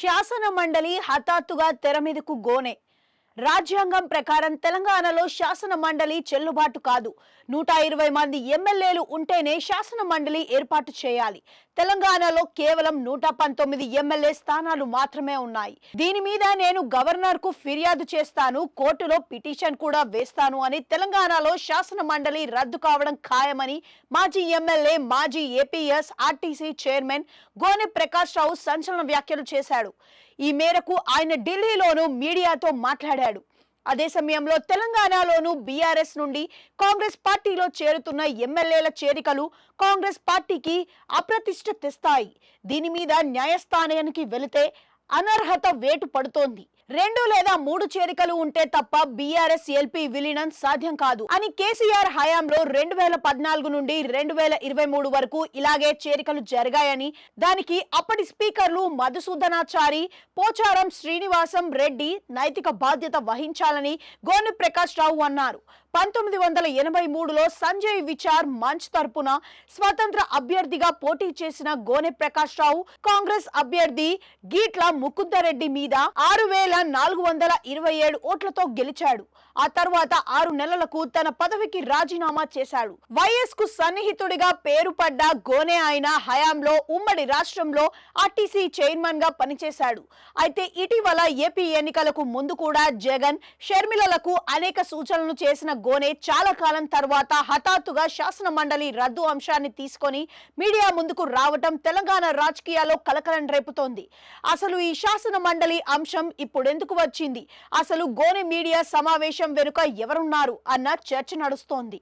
శాసన మండలి హఠాత్తుగా తెర మీదకు గోనే. రాజ్యాంగం ప్రకారం తెలంగాణలో శాసన మండలి చెల్లుబాటు కాదు. నూట ఇరవై మంది ఎమ్మెల్యేలు ఉంటేనే శాసన మండలి ఏర్పాటు చేయాలి. తెలంగాణలో కేవలం నూట పంతొమ్మిది ఎమ్మెల్యే స్థానాలు మాత్రమే ఉన్నాయి. దీని మీద నేను గవర్నర్కు ఫిర్యాదు చేస్తాను. కోర్టులో పిటిషన్ కూడా వేస్తాను అని తెలంగాణలో శాసన మండలి రద్దు కావడం ఖాయమని మాజీ ఎమ్మెల్యే మాజీ APS RTC chairman Gone Prakash Rao సంచలన వ్యాఖ్యలు చేశాడు. ఈ మేరకు ఆయన ఢిల్లీలోనూ మీడియాతో మాట్లాడాడు. అదే సమయంలో తెలంగాణలోనూ బీఆర్ఎస్ నుండి కాంగ్రెస్ పార్టీలో చేరుతున్న ఎమ్మెల్యేల చేరికలు కాంగ్రెస్ పార్టీకి అప్రతిష్ట తెస్తాయి. దీని మీద న్యాయస్థానానికి వెళితే అనర్హత వేటు పడుతోంది. రెండు లేదా మూడు చేరికలు ఉంటే తప్ప బీఆర్ఎస్ ఎల్పీ విలీనం సాధ్యం కాదు. అని కేసీఆర్ హయాంలో రెండు వేల పద్నాలుగు నుండి రెండు వేల ఇరవై మూడు వరకు ఇలాగే చేరికలు జరిగాయని దానికి అప్పటి స్పీకర్లు మధుసూదనాచారి పోచారం శ్రీనివాసం రెడ్డి నైతిక బాధ్యత వహించాలని గోని ప్రకాష్ రావు అన్నారు. పంతొమ్మిది వందల ఎనభై మూడులో సంజయ్ విచార్ మంచ్ తరపున స్వతంత్ర అభ్యర్థిగా పోటీ చేసిన గోనె ప్రకాష్ రావు కాంగ్రెస్ అభ్యర్థి గీట్ల ముకుందరెడ్డి మీద ఆరు వేల నాలుగు వందల ఇరవై ఏడు ఓట్లతో గెలిచాడు. ఆ తర్వాత ఆరు నెలలకు తన పదవికి రాజీనామా చేశాడు. వైఎస్కు సన్నిహితుడిగా పేరు పడ్డ గోనే ఆయన హయాంలో ఉమ్మడి రాష్ట్రంలో ఆర్టీసీ చైర్మన్గా పనిచేశాడు. అయితే ఇటీవల ఏపీ ఎన్నికలకు ముందు కూడా జగన్ షర్మిలలకు అనేక సూచనలు చేసిన గోనే చాలా కాలం తర్వాత హఠాత్తుగా శాసన మండలి రద్దు అంశాన్ని తీసుకొని మీడియా ముందుకు రావటం తెలంగాణ రాజకీయాల్లో కలకలం రేపుతోంది. అసలు ఈ శాసన మండలి అంశం ఇప్పుడు ఇప్పుడెందుకు వచ్చింది. అసలు గోనె మీడియా సమావేశం వెనుక ఎవరున్నారు అన్న చర్చ నడుస్తోంది.